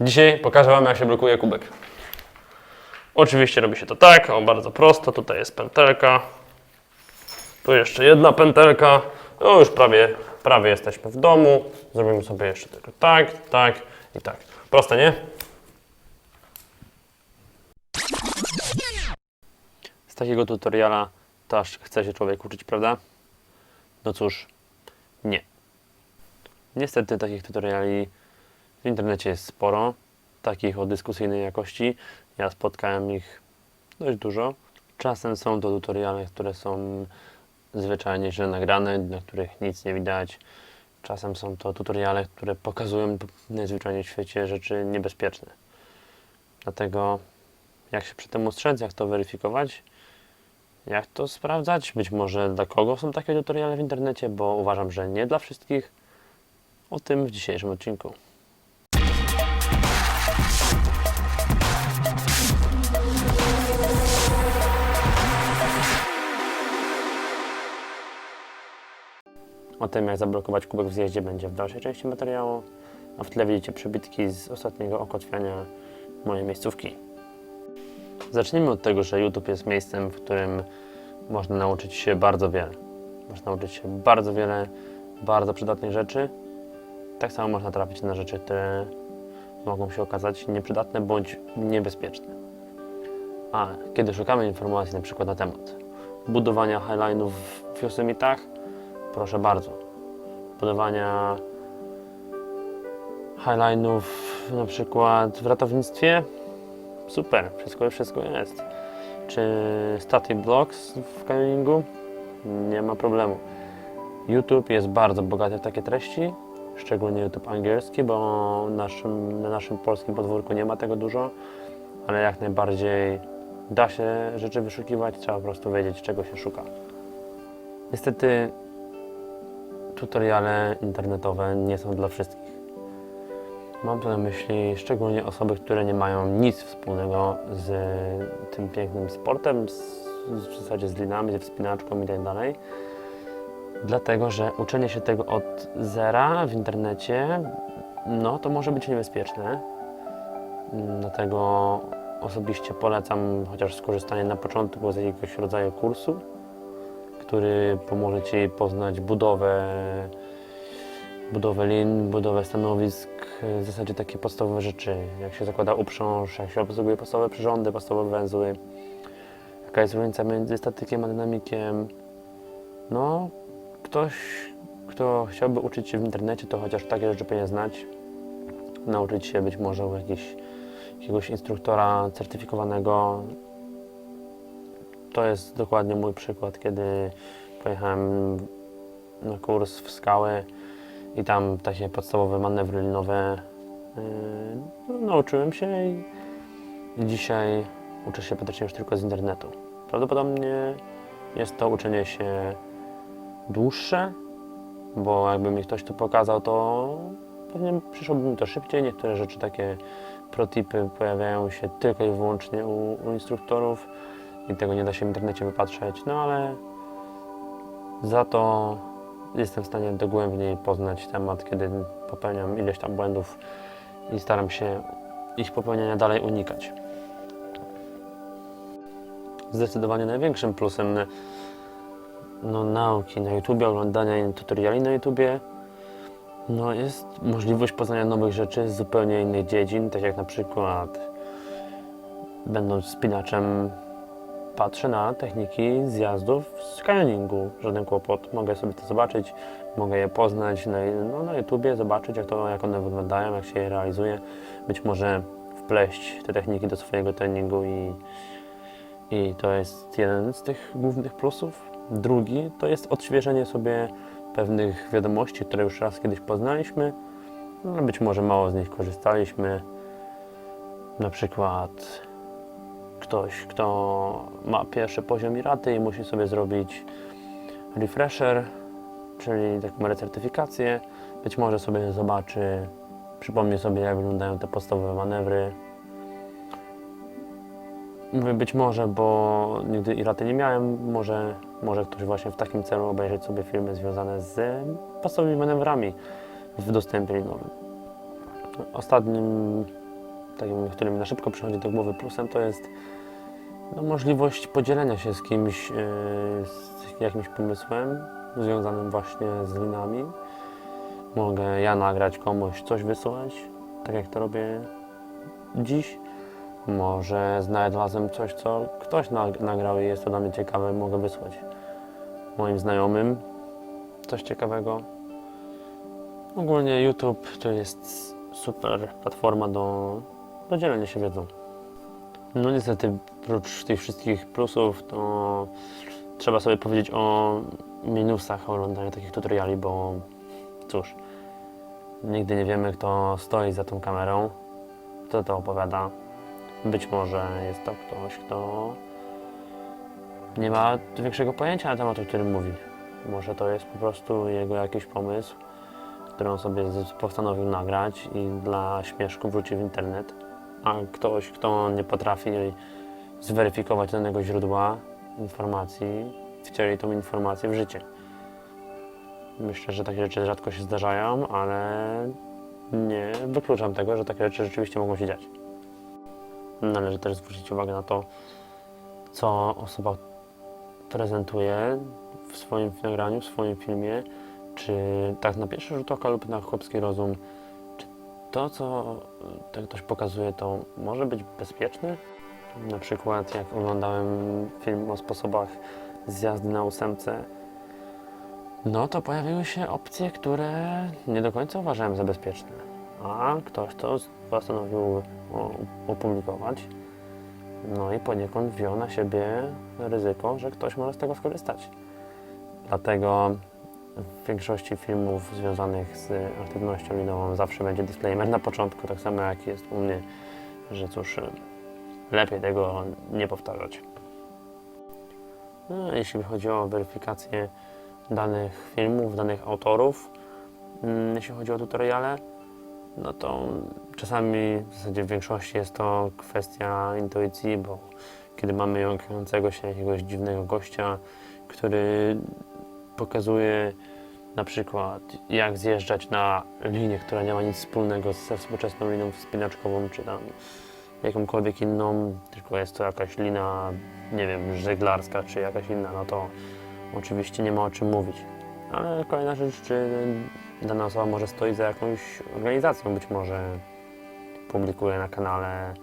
Dzisiaj pokażę Wam, jak się blokuje kubek. Oczywiście robi się to tak, o bardzo prosto. Tutaj jest pętelka. Tu jeszcze jedna pętelka. No już prawie, prawie jesteśmy w domu. Zrobimy sobie jeszcze tylko tak, tak i tak. Proste, nie? Z takiego tutoriala też chce się człowiek uczyć, prawda? No cóż, nie. Niestety takich tutoriali w internecie jest sporo, takich o dyskusyjnej jakości. Ja spotkałem ich dość dużo. Czasem są to tutoriale, które są zwyczajnie źle nagrane, na których nic nie widać. Czasem są to tutoriale, które pokazują najzwyczajniej w świecie rzeczy niebezpieczne. Dlatego jak się przy tym ustrzec, jak to weryfikować, jak to sprawdzać, być może dla kogo są takie tutoriale w internecie, bo uważam, że nie dla wszystkich. O tym w dzisiejszym odcinku. O tym, jak zablokować kubek w zjeździe, będzie w dalszej części materiału. A w tle widzicie przybitki z ostatniego okotwiania mojej miejscówki. Zacznijmy od tego, że YouTube jest miejscem, w którym można nauczyć się bardzo wiele. Można nauczyć się bardzo wiele bardzo przydatnych rzeczy. Tak samo można trafić na rzeczy, które mogą się okazać nieprzydatne bądź niebezpieczne. Ale kiedy szukamy informacji na przykład na temat budowania highline'ów w Yosemitach, proszę bardzo. Budowania highline'ów na przykład w ratownictwie, super, wszystko, wszystko jest. Czy static blocks w canyoningu? Nie ma problemu. YouTube jest bardzo bogaty w takie treści, szczególnie YouTube angielski, bo naszym, na naszym polskim podwórku nie ma tego dużo, ale jak najbardziej da się rzeczy wyszukiwać, trzeba po prostu wiedzieć, czego się szuka. Niestety tutoriale internetowe nie są dla wszystkich. Mam tu na myśli szczególnie osoby, które nie mają nic wspólnego z tym pięknym sportem, z, w zasadzie z linami, ze wspinaczką i tak dalej. Dlatego, że uczenie się tego od zera w internecie, no to może być niebezpieczne. Dlatego osobiście polecam chociaż skorzystanie na początku z jakiegoś rodzaju kursu, który pomoże Ci poznać budowę, budowę lin, budowę stanowisk, w zasadzie takie podstawowe rzeczy, jak się zakłada uprząż, jak się obsługuje podstawowe przyrządy, podstawowe węzły, jaka jest różnica między statykiem a dynamikiem. No, ktoś, kto chciałby uczyć się w internecie, to chociaż takie rzeczy powinien znać. Nauczyć się być może u jakiegoś instruktora certyfikowanego. To jest dokładnie mój przykład, kiedy pojechałem na kurs w skały i tam takie podstawowe manewry linowe yy, no, nauczyłem się i, dzisiaj uczę się praktycznie już tylko z internetu. Prawdopodobnie jest to uczenie się dłuższe, bo jakby mi ktoś to pokazał, to pewnie przyszłoby mi to szybciej. Niektóre rzeczy, takie protipy pojawiają się tylko i wyłącznie u, u instruktorów i tego nie da się w internecie wypatrzeć, no ale za to jestem w stanie dogłębniej poznać temat, kiedy popełniam ileś tam błędów i staram się ich popełniania dalej unikać. Zdecydowanie największym plusem no, nauki na YouTube, oglądania tutoriali na YouTube, no, jest możliwość poznania nowych rzeczy z zupełnie innych dziedzin, tak jak na przykład będąc spinaczem patrzę na techniki zjazdów z canyoningu, żaden kłopot. Mogę sobie to zobaczyć, mogę je poznać na, no, na YouTubie, zobaczyć jak, to, jak one wyglądają, jak się je realizuje. Być może wpleść te techniki do swojego treningu i, i to jest jeden z tych głównych plusów. Drugi to jest odświeżenie sobie pewnych wiadomości, które już raz kiedyś poznaliśmy. No, być może mało z nich korzystaliśmy. Na przykład ktoś, kto ma pierwszy poziom Iraty i musi sobie zrobić refresher, czyli taką recertyfikację. Być może sobie zobaczy, przypomni sobie, jak wyglądają te podstawowe manewry. Mówię być może, bo nigdy Iraty nie miałem. Może, może ktoś właśnie w takim celu obejrzeć sobie filmy związane z podstawowymi manewrami w dostępie linowym. Ostatnim takim, który mi na szybko przychodzi do głowy plusem, to jest no, możliwość podzielenia się z kimś, e, z jakimś pomysłem związanym właśnie z linami. Mogę ja nagrać komuś coś wysłać, tak jak to robię dziś. Może znalazłem coś, co ktoś nag- nagrał i jest to dla mnie ciekawe, mogę wysłać moim znajomym coś ciekawego. Ogólnie YouTube to jest super platforma do, do dzielenia się wiedzą. No niestety, oprócz tych wszystkich plusów, to trzeba sobie powiedzieć o minusach oglądania takich tutoriali, bo cóż, nigdy nie wiemy, kto stoi za tą kamerą, kto to opowiada. Być może jest to ktoś, kto nie ma większego pojęcia na temat, o którym mówi. Może to jest po prostu jego jakiś pomysł, który on sobie postanowił nagrać i dla śmieszku wrzucił w internet, a ktoś, kto nie potrafi zweryfikować danego źródła informacji, wcieli tą informację w życie. Myślę, że takie rzeczy rzadko się zdarzają, ale nie wykluczam tego, że takie rzeczy rzeczywiście mogą się dziać. Należy też zwrócić uwagę na to, co osoba prezentuje w swoim nagraniu, w swoim filmie, czy tak na pierwszy rzut oka lub na chłopski rozum, to, co ten ktoś pokazuje, to może być bezpieczne? Na przykład jak oglądałem film o sposobach zjazdy na ósemce, no to pojawiły się opcje, które nie do końca uważałem za bezpieczne. A ktoś to postanowił opublikować. No i poniekąd wziął na siebie ryzyko, że ktoś może z tego skorzystać. Dlatego w większości filmów związanych z aktywnością linową zawsze będzie disclaimer na początku, tak samo jak jest u mnie, że cóż, lepiej tego nie powtarzać. No, jeśli chodzi o weryfikację danych filmów, danych autorów, mm, jeśli chodzi o tutoriale, no to czasami, w zasadzie w większości jest to kwestia intuicji, bo kiedy mamy jąkającego się jakiegoś dziwnego gościa, który pokazuje na przykład jak zjeżdżać na linię, która nie ma nic wspólnego ze współczesną liną wspinaczkową, czy tam jakąkolwiek inną, tylko jest to jakaś lina, nie wiem, żeglarska, czy jakaś inna, no to oczywiście nie ma o czym mówić. Ale kolejna rzecz, czy dana osoba może stoi za jakąś organizacją, być może publikuje na kanale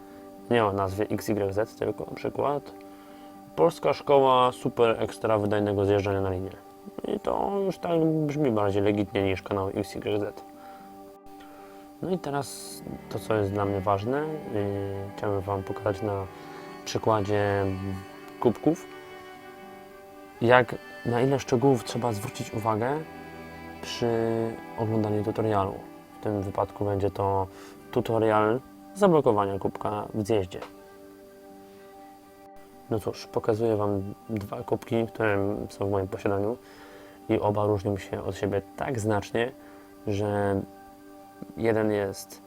nie o nazwie XYZ, tylko na przykład Polska Szkoła Super Ekstra Wydajnego Zjeżdżania na linię. I to już tak brzmi bardziej legitnie niż kanał XYZ. No i teraz to, co jest dla mnie ważne, yy, chciałbym Wam pokazać na przykładzie kubków, jak na ile szczegółów trzeba zwrócić uwagę przy oglądaniu tutorialu. W tym wypadku będzie to tutorial zablokowania kubka w zjeździe. No cóż, pokazuję Wam dwa kubki, które są w moim posiadaniu i oba różnią się od siebie tak znacznie, że jeden jest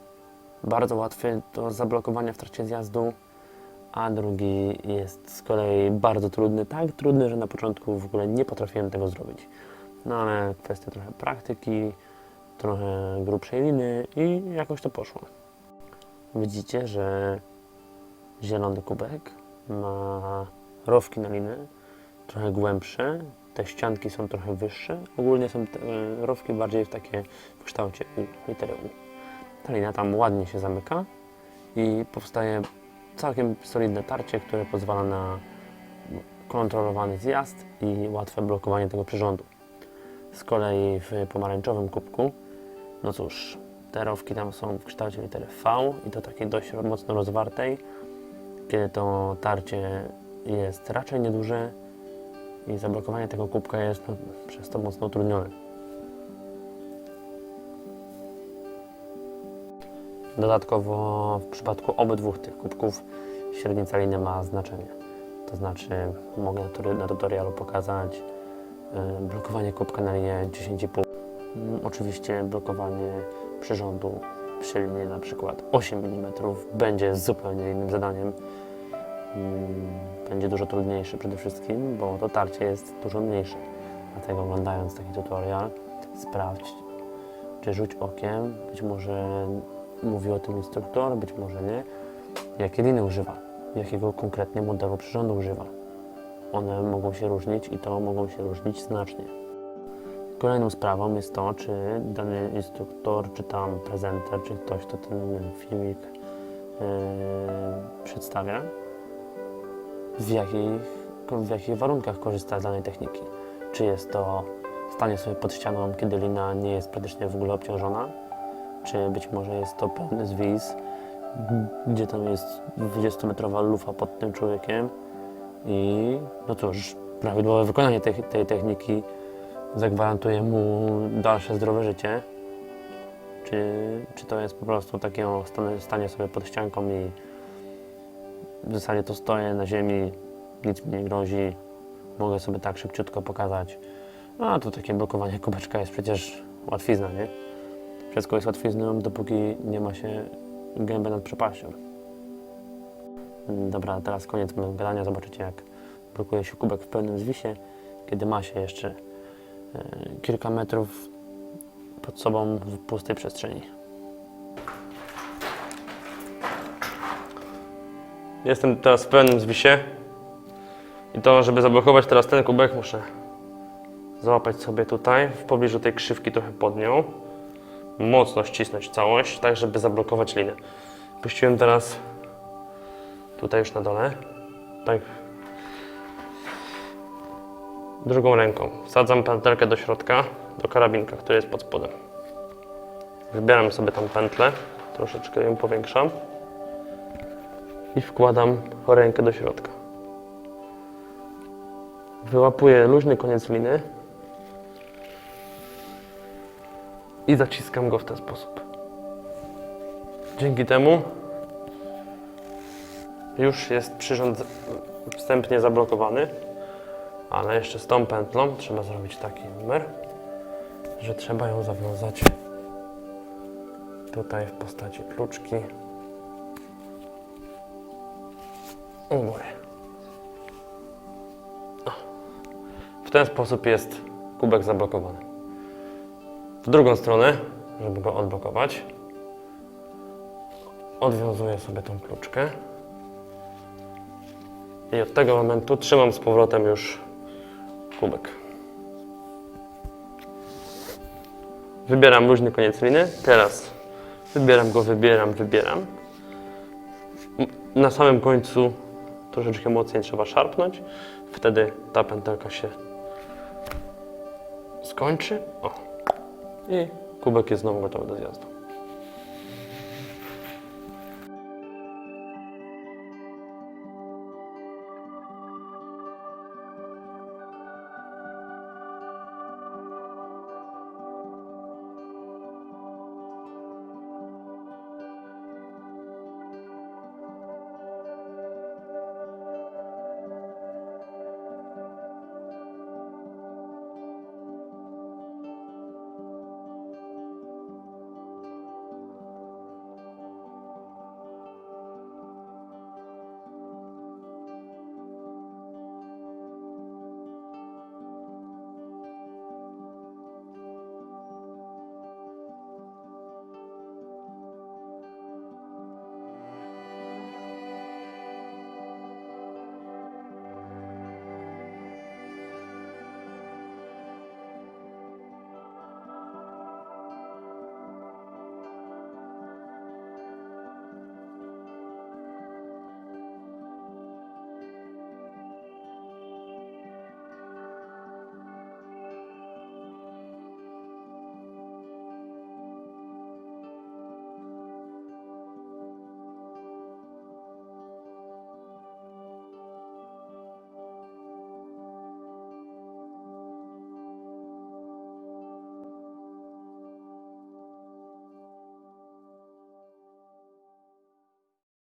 bardzo łatwy do zablokowania w trakcie zjazdu, a drugi jest z kolei bardzo trudny, tak trudny, że na początku w ogóle nie potrafiłem tego zrobić. No ale kwestia trochę praktyki, trochę grubszej liny i jakoś to poszło. Widzicie, że zielony kubek ma rowki na linę, trochę głębsze, te ścianki są trochę wyższe, ogólnie są te e, rowki bardziej w takie w kształcie U, litery U. Ta lina tam ładnie się zamyka i powstaje całkiem solidne tarcie, które pozwala na kontrolowany zjazd i łatwe blokowanie tego przyrządu. Z kolei w pomarańczowym kubku, no cóż, te rowki tam są w kształcie litery V i to takiej dość mocno rozwartej, kiedy to tarcie jest raczej nieduże i zablokowanie tego kubka jest no, przez to mocno utrudnione. Dodatkowo w przypadku obydwu tych kubków średnica liny ma znaczenie. To znaczy mogę na tutorialu pokazać y, blokowanie kubka na linię 10,5. Mm, Oczywiście blokowanie przyrządu przy linii na przykład 8 mm będzie zupełnie innym zadaniem. Mm, Będzie dużo trudniejsze przede wszystkim, bo to tarcie jest dużo mniejsze. Dlatego oglądając taki tutorial sprawdź, czy rzuć okiem, być może mówi o tym instruktor, być może nie, jakie liny używa, jakiego konkretnie modelu przyrządu używa. One mogą się różnić i to mogą się różnić znacznie. Kolejną sprawą jest to, czy dany instruktor, czy tam prezenter, czy ktoś, kto ten filmik yy, przedstawia, w jakich, w jakich warunkach korzysta z danej techniki. Czy jest to stanie sobie pod ścianą, kiedy lina nie jest praktycznie w ogóle obciążona, czy być może jest to pełny zwis, gdzie tam jest 20-metrowa lufa pod tym człowiekiem? I no cóż, prawidłowe wykonanie tej, tej techniki zagwarantuje mu dalsze zdrowe życie, czy, czy to jest po prostu takie stanie, stanie sobie pod ścianką i w zasadzie to stoję na ziemi, nic mi nie grozi, mogę sobie tak szybciutko pokazać. A to takie blokowanie kubeczka jest przecież łatwizna, nie? Wszystko jest łatwizną, dopóki nie ma się gęby nad przepaścią. Dobra, teraz koniec mojego gadania. Zobaczycie, jak blokuje się kubek w pełnym zwisie, kiedy ma się jeszcze e, kilka metrów pod sobą w pustej przestrzeni. Jestem teraz w pełnym zwisie i to, żeby zablokować teraz ten kubek, muszę załapać sobie tutaj, w pobliżu tej krzywki trochę pod nią, mocno ścisnąć całość, tak żeby zablokować linę. Puściłem teraz tutaj już na dole, tak drugą ręką. Wsadzam pętelkę do środka, do karabinka, który jest pod spodem. Wybieram sobie tam pętlę, troszeczkę ją powiększam i wkładam rękę do środka. Wyłapuję luźny koniec liny i zaciskam go w ten sposób. Dzięki temu już jest przyrząd wstępnie zablokowany, ale jeszcze z tą pętlą trzeba zrobić taki numer, że trzeba ją zawiązać tutaj w postaci kluczki u góry. O. W ten sposób jest kubek zablokowany. W drugą stronę, żeby go odblokować, odwiązuję sobie tą kluczkę. I od tego momentu trzymam z powrotem już kubek. Wybieram luźny koniec liny. Teraz wybieram go, wybieram, wybieram. Na samym końcu troszeczkę mocniej trzeba szarpnąć. Wtedy ta pętelka się skończy. O. I kubek jest znowu gotowy do zjazdu.